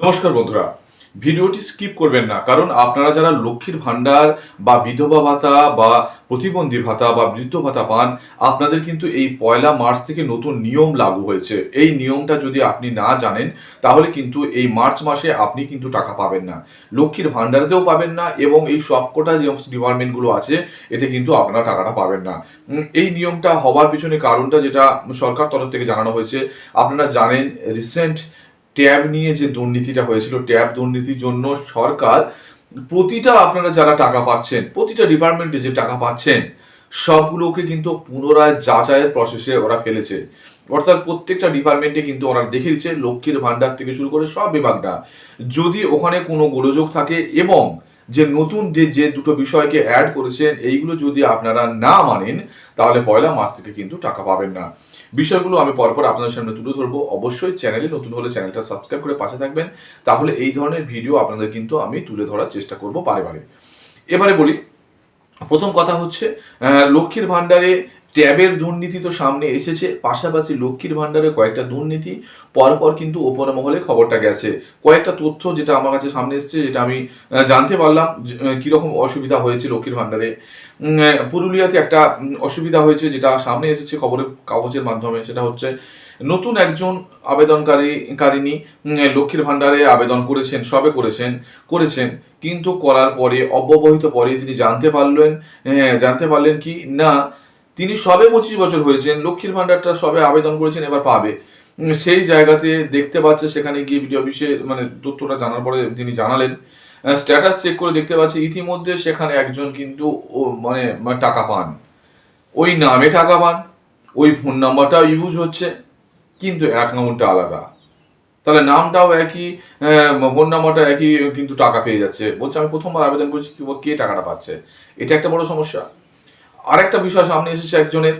নমস্কার বন্ধুরা। ভিডিওটি স্কিপ করবেন না, কারণ আপনারা যারা লক্ষ্মীর ভান্ডার বা বিধবা ভাতা বা প্রতিবন্ধী ভাতা বা বৃদ্ধ ভাতা পান, আপনাদের কিন্তু এই পয়লা মার্চ থেকে নতুন নিয়ম লাগু হয়েছে। এই নিয়মটা যদি আপনি না জানেন, তাহলে কিন্তু এই মার্চ মাসে আপনি কিন্তু টাকা পাবেন না। লক্ষ্মীর ভান্ডারেতেও পাবেন না এবং এই সবকটা যে ডিপার্টমেন্টগুলো আছে, এতে কিন্তু আপনারা টাকাটা পাবেন না। এই নিয়মটা হওয়ার পিছনে কারণটা যেটা সরকার তরফ থেকে জানানো হয়েছে, আপনারা জানেন, রিসেন্ট ট্যাব নিয়ে যে দুর্নীতিটা হয়েছিল, ট্যাব দুর্নীতির জন্য সরকার প্রতিটা আপনারা যারা টাকা পাচ্ছেন, প্রতিটা ডিপার্টমেন্টে যে টাকা পাচ্ছেন, সবগুলোকে কিন্তু পুনরায় যাচাইয়ের প্রসেসে ওরা ফেলেছে। অর্থাৎ প্রত্যেকটা ডিপার্টমেন্টে কিন্তু ওরা দেখে দিচ্ছে লক্ষ্মীর ভান্ডার থেকে শুরু করে সব বিভাগটা। যদি ওখানে কোনো গোলযোগ থাকে এবং যে নতুন যে যে দুটো বিষয়কে অ্যাড করেছেন, এইগুলো যদি আপনারা না মানেন, তাহলে পয়লা মাস থেকে কিন্তু টাকা পাবেন না। বিষয়গুলো আমি পরপর আপনাদের সামনে তুলে ধরবো। অবশ্যই চ্যানেলে নতুন হলে চ্যানেলটা সাবস্ক্রাইব করে পাশে থাকবেন। তাহলে এই ধরনের ভিডিও আপনাদের কিন্তু আমি তুলে ধরার চেষ্টা করব বারে এবারে বলি, প্রথম কথা হচ্ছে লক্ষ্মীর ভাণ্ডারে ট্যাবের দুর্নীতি তো সামনে এসেছে, পাশাপাশি লক্ষ্মীর ভাণ্ডারে কয়েকটা দুর্নীতি, পরপর কিন্তু ওপর মহলে খবরটা গেছে। কয়েকটা তথ্য যেটা আমার কাছে সামনে এসেছে, যেটা আমি জানতে পারলাম কীরকম অসুবিধা হয়েছে লক্ষ্মীর ভাণ্ডারে। পুরুলিয়াতে একটা অসুবিধা হয়েছে যেটা সামনে এসেছে খবরের কাগজের মাধ্যমে, সেটা হচ্ছে নতুন একজন আবেদনকারী কারিনী লক্ষ্মীর ভাণ্ডারে আবেদন করেছেন, সবে করেছেন করেছেন, কিন্তু করার পরে, অব্যবহিত পরে তিনি জানতে পারলেন জানতে পারলেন কি, না তিনি সবে পঁচিশ বছর হয়েছেন, লক্ষ্মীর ভাণ্ডারটা সবে আবেদন করেছেন, এবার পাবে। সেই জায়গাতে দেখতে পাচ্ছে, সেখানে গিয়ে ভিডিও অফিসে মানে তথ্যটা জানার পরে তিনি জানালেন। স্ট্যাটাস চেক করে দেখতে পাচ্ছে, ইতিমধ্যে সেখানে একজন কিন্তু মানে টাকা পান। ওই নামে টাকা পান, ওই ফোন নাম্বারটাও ইউজ হচ্ছে, কিন্তু অ্যাকাউন্টটা আলাদা। তাহলে নামটাও একই ফোন নাম্বারটা একই, কিন্তু টাকা পেয়ে যাচ্ছে। বলছে, আমি প্রথমবার আবেদন করছি কে টাকাটা পাচ্ছে? এটা একটা বড় সমস্যা। আরেকটা বিষয় সামনে এসেছে একজনের,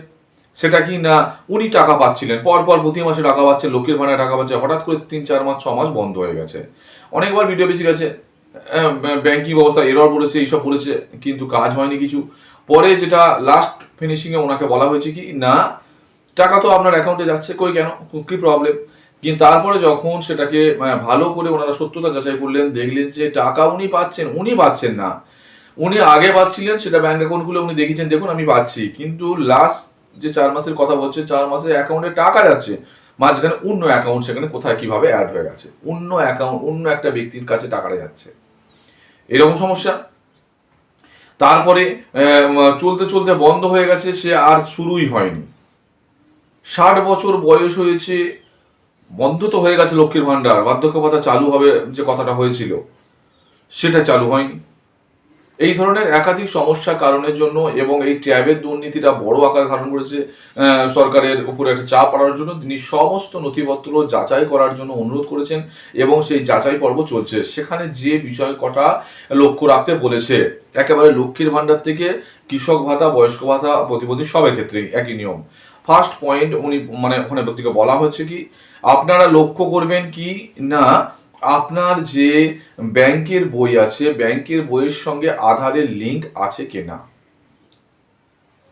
সেটা কি না উনি টাকা পাচ্ছিলেন। পর পর প্রতি মাসে টাকা পাচ্ছে, লোকের ভাড়ায় টাকা পাচ্ছে, হঠাৎ করে তিন চার মাস, ছ মাস বন্ধ হয়ে গেছে। অনেকবার ভিডিও বেঁচে গেছে ব্যাংকিং ব্যবস্থা এরর পড়েছে এইসব পড়েছে কিন্তু কাজ হয়নি কিছু। পরে যেটা লাস্ট ফিনিশিংয়ে ওনাকে বলা হয়েছে কি, না, টাকা তো আপনার অ্যাকাউন্টে যাচ্ছে, কই কেন? কি প্রবলেম কিন্তু তারপরে যখন সেটাকে মানে ভালো করে ওনারা সত্যতা যাচাই করলেন, দেখলেন যে টাকা উনি পাচ্ছেন উনি পাচ্ছেন না। উনি আগে পাচ্ছিলেন, সেটা ব্যাংক অ্যাকাউন্টগুলো উনি দেখেছেন দেখুন আমি পাচ্ছি। কিন্তু লাস্ট যে চার মাসের কথা বলছে, চার মাসের অ্যাকাউন্টে টাকা যাচ্ছে, মাঝখানে অন্য অ্যাকাউন্ট সেখানে কোথায়, কীভাবে অ্যাড হয়ে গেছে? অন্য অ্যাকাউন্ট অন্য একটা ব্যক্তির কাছে টাকাটা যাচ্ছে। এরকম সমস্যা। তারপরে চলতে চলতে বন্ধ হয়ে গেছে, সে আর শুরুই হয়নি। ষাট বছর বয়স হয়েছে, বন্ধ তো হয়ে গেছে লক্ষ্মীর ভাণ্ডার, বার্ধক্য ভাতা চালু হবে যে কথাটা হয়েছিল, সেটা চালু হয়নি। এই ধরনের একাধিক সমস্যা কারণের জন্য এবং এই ট্যাবের দুর্নীতিটা বড় আকার ধারণ করেছে সরকারের উপরে একটা চাপ পড়ার জন্য তিনি সমস্ত নথিপত্র যাচাই করার জন্য অনুরোধ করেছেন এবং সেই যাচাই পর্ব চলছে। সেখানে যে বিষয় কটা লক্ষ্য রাখতে বলেছে, একেবারে লক্ষ্মীর ভাণ্ডার থেকে কৃষক ভাতা, বয়স্ক ভাতা, প্রতিবন্ধী সবের ক্ষেত্রেই একই নিয়ম। ফার্স্ট পয়েন্ট উনি মানে ওখানে বলা হচ্ছে কি, আপনারা লক্ষ্য করবেন কি না আপনার যে ব্যাংকের বই আছে, ব্যাংকের বইয়ের সঙ্গে আধারের লিঙ্ক আছে কিনা?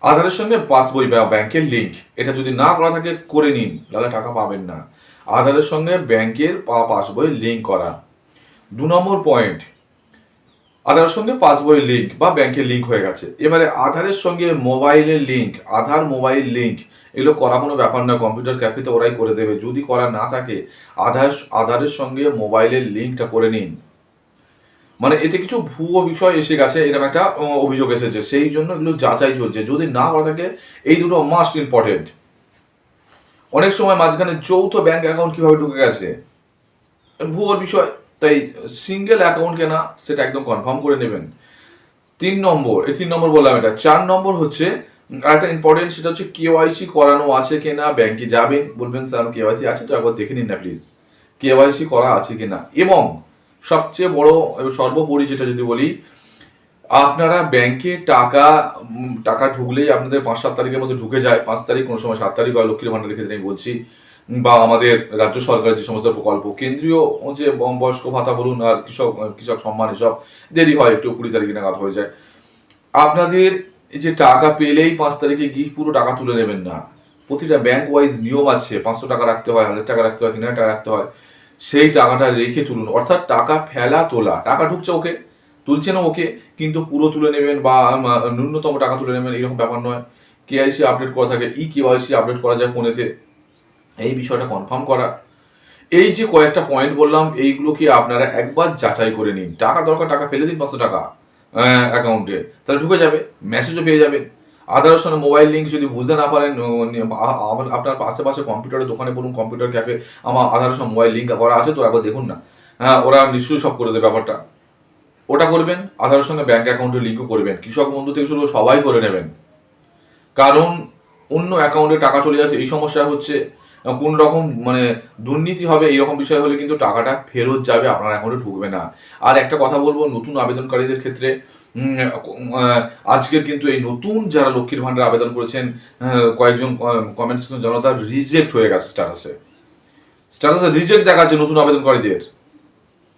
আধারের সঙ্গে পাসবই বা ব্যাংকের লিঙ্ক এটা যদি না করা থাকে, করে নিন তাহলে টাকা পাবেন না। আধারের সঙ্গে ব্যাংকের বা পাসবই লিঙ্ক করা। দু নম্বর পয়েন্ট আধারের সঙ্গে পাসবই লিংক বা ব্যাংকের লিংক হয়ে গেছে। এবারে আধারের সঙ্গে মোবাইলের লিংক আধার মোবাইল লিংক এগুলো করা কোনো ব্যাপার না কম্পিউটার ক্যাফেতে ওরাই করে দেবে। যদি করা না থাকে, আধার, আধারের সঙ্গে মোবাইলের লিঙ্কটা করে নিন। মানে এতে কিছু ভুয়ো বিষয় এসে গেছে এরকম একটা অভিযোগ এসেছে। সেই জন্য এগুলো যাচাই চলছে। যদি না করা থাকে, এই দুটো মাস্ট ইম্পর্টেন্ট অনেক সময় মাঝখানে যৌথ ব্যাংক অ্যাকাউন্ট কীভাবে ঢুকে গেছে? ভুয়োর বিষয়। তাই সিঙ্গেল অ্যাকাউন্ট কেনা, সেটা একদম কনফার্ম করে নেবেন। তিন নম্বর, এই তিন নম্বর বললাম এটা। চার নম্বর হচ্ছে আরেকটা ইম্পর্টেন্ট সেটা হচ্ছে কেওয়াইসি করানো আছে কিনা ব্যাংকে যাবেন, বলবেন, স্যার কেওয়াইসি আছে, তো একবার দেখে নিন না প্লিজ কেওয়াইসি করা আছে কিনা? এবং সবচেয়ে বড় সর্বোপরি যেটা যদি বলি, আপনারা ব্যাংকে টাকা টাকা ঢুকলেই আপনাদের পাঁচ সাত তারিখের মধ্যে ঢুকে যায়। পাঁচ তারিখ কোনো সময় সাত তারিখ হয়, লক্ষ্মীর ভান্ডারের ক্ষেত্রে আমি বলছি। বা আমাদের রাজ্য সরকারের যে সমস্ত প্রকল্প, কেন্দ্রীয় যে বয়স্ক ভাতা বলুন আর কৃষক কৃষক সম্মান এসব দেরি হয়, একটু কুড়ি তারিখ নাগাদ হয়ে যায়। আপনাদের যে টাকা পেলেই পাঁচ তারিখে গিয়ে পুরো টাকা তুলে নেবেন না। প্রতিটা ব্যাংক ওয়াইজ নিয়ম আছে, পাঁচশো টাকা রাখতে হয়, হাজার টাকা রাখতে হয়, তিন হাজার টাকা রাখতে হয়। সেই টাকাটা রেখে তুলুন। অর্থাৎ টাকা ফেলা তোলা, টাকা ঢুকছে ওকে, তুলছে না ওকে, কিন্তু পুরো তুলে নেবেন বা ন্যূনতম টাকা তুলে নেবেন, এরকম ব্যাপার নয়। কেআইসি আপডেট করা থাকে ই কেওয়াইসি আপডেট করা যায় ফোনেতে। এই বিষয়টা কনফার্ম করা। এই যে কয়েকটা পয়েন্ট বললাম এইগুলোকে আপনারা একবার যাচাই করে নিন। টাকা দরকার, টাকা ফেলে দিন পাঁচশো টাকা অ্যাকাউন্টে তাহলে ঢুকে যাবে মেসেজও পেয়ে যাবেন। আদারের সঙ্গে মোবাইল লিঙ্ক যদি বুঝতে না পারেন আ- আপনার আশেপাশে কম্পিউটারের দোকানে বলুন কম্পিউটার ক্যাফে আমার আধারের সঙ্গে মোবাইল লিঙ্ক করা আছে, তো একবার দেখুন না। হ্যাঁ ওরা নিশ্চয়ই সব করে দেবে ব্যাপারটা। ওটা করবেন আধারের সঙ্গে ব্যাঙ্ক অ্যাকাউন্টে লিঙ্কও করবেন। কৃষক বন্ধু থেকে শুরু সবাই করে নেবেন। কারণ, অন্য অ্যাকাউন্টে টাকা চলে যাচ্ছে, এই সমস্যা হচ্ছে। কোন রকম মানে দুর্নীতি হবে এইরকম বিষয় হলে কিন্তু টাকাটা ফেরত যাবে, আপনার অ্যাকাউন্টে ঢুকবে না। আর একটা কথা বলব, নতুন আবেদনকারীদের ক্ষেত্রে আজকের কিন্তু এই নতুন যারা লক্ষ্মীর ভান্ডার আবেদন করেছেন কয়েকজন কমেন্টস জনতা রিজেক্ট হয়ে গেছে স্ট্যাটাসে স্ট্যাটাসে রিজেক্ট দেখাচ্ছে নতুন আবেদনকারীদের।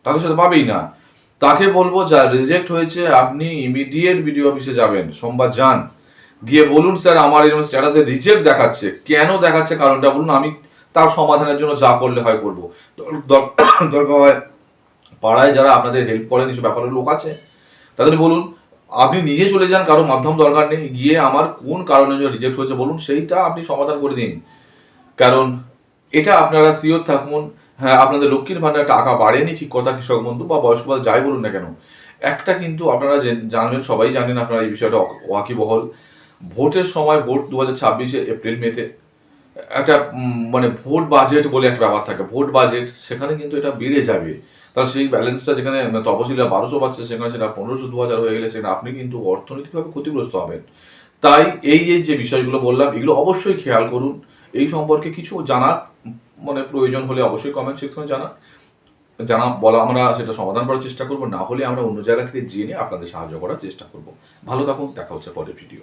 তাদের সাথে পাবেই না। তাকে বলব, যা রিজেক্ট হয়েছে, আপনি ইমিডিয়েট বিডিও অফিসে যাবেন, সোমবার যান। গিয়ে বলুন স্যার, আমার এরকম স্ট্যাটাসে রিজেক্ট দেখাচ্ছে। কেন দেখাচ্ছে কারণটা বলুন, আমি তার সমাধানের জন্য যা করলে হয় করব। দর- দর- দরকার হয় পাড়ায় যারা আপনাদের হেল্প করেন এইসব ব্যাপারের লোক আছে, তাদের বলুন, আপনি নিজে চলে যান, কারও মাধ্যম দরকার নেই, গিয়ে আমার কোন কারণে রিজেক্ট হয়েছে বলুন, সেইটা আপনি সমাধান করে দিন। কারণ এটা আপনারা সিওর থাকুন হ্যাঁ আপনাদের লক্ষ্মীর ভান্ডার টাকা বাড়েনি, ঠিক কথা, কৃষক বন্ধু, বা বয়স্ক বা যাই বলুন না কেন। একটা কিন্তু আপনারা জেন- জানবেন, সবাই জানেন আপনারা এই বিষয়টা ওয়াকিবহল। ভোটের সময় ভোট দু হাজার ছাব্বিশে এপ্রিল, মেতে একটা মানে ভোট বাজেট বলে একটা ব্যাপার থাকে। ভোট বাজেট, সেখানে কিন্তু এটা বেড়ে যাবে। তাহলে সেই ব্যালেন্সটা যেখানে তপশিলা বারোশো পাচ্ছে, সেখানে সেটা পনেরোশো দু হাজার হয়ে গেলে সেখানে আপনি কিন্তু অর্থনৈতিকভাবে ক্ষতিগ্রস্ত হবেন। তাই এই এই যে বিষয়গুলো বললাম, এগুলো অবশ্যই খেয়াল করুন। এই সম্পর্কে কিছু জানা মানে প্রয়োজন হলে অবশ্যই কমেন্ট সেকশনে জানা জানা, বলা আমরা সেটা সমাধান করার চেষ্টা করব, না হলে আমরা অন্য জায়গা থেকে জেনে আপনাদের সাহায্য করার চেষ্টা করব। ভালো থাকুন, দেখা হচ্ছে পরের ভিডিও